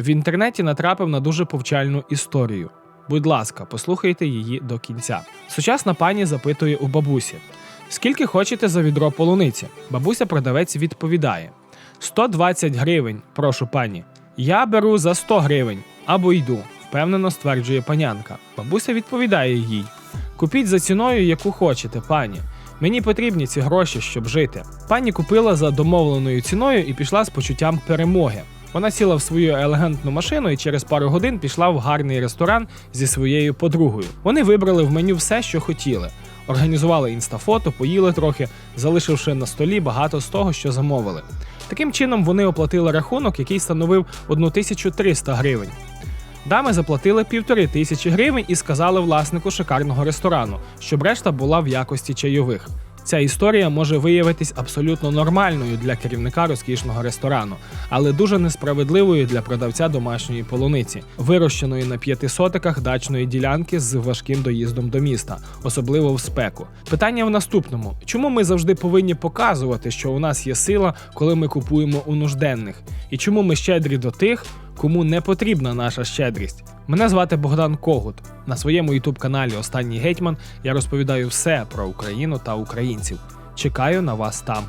В інтернеті натрапив на дуже повчальну історію. Будь ласка, послухайте її до кінця. Сучасна пані запитує у бабусі: скільки хочете за відро полуниці? Бабуся продавець відповідає: 120 гривень, прошу пані. Я беру за 100 гривень або йду, впевнено стверджує панянка. Бабуся відповідає їй: Купіть за ціною, яку хочете, пані. Мені потрібні ці гроші, щоб жити. Пані купила за домовленою ціною і пішла з почуттям перемоги. Вона сіла в свою елегантну машину і через пару годин пішла в гарний ресторан зі своєю подругою. Вони вибрали в меню все, що хотіли. Організували інстафото, поїли трохи, залишивши на столі багато з того, що замовили. Таким чином вони оплатили рахунок, який становив 1300 гривень. Дами заплатили півтори тисячі гривень і сказали власнику шикарного ресторану, щоб решта була в якості чайових. Ця історія може виявитись абсолютно нормальною для керівника розкішного ресторану, але дуже несправедливою для продавця домашньої полуниці, вирощеної на п'яти сотиках дачної ділянки з важким доїздом до міста, особливо в спеку. Питання в наступному: чому ми завжди повинні показувати, що у нас є сила, коли ми купуємо у нужденних, і чому ми щедрі до тих, кому не потрібна наша щедрість. Мене звати Богдан Когут. На своєму ютуб-каналі Останній гетьман я розповідаю все про Україну та українців. Чекаю на вас там.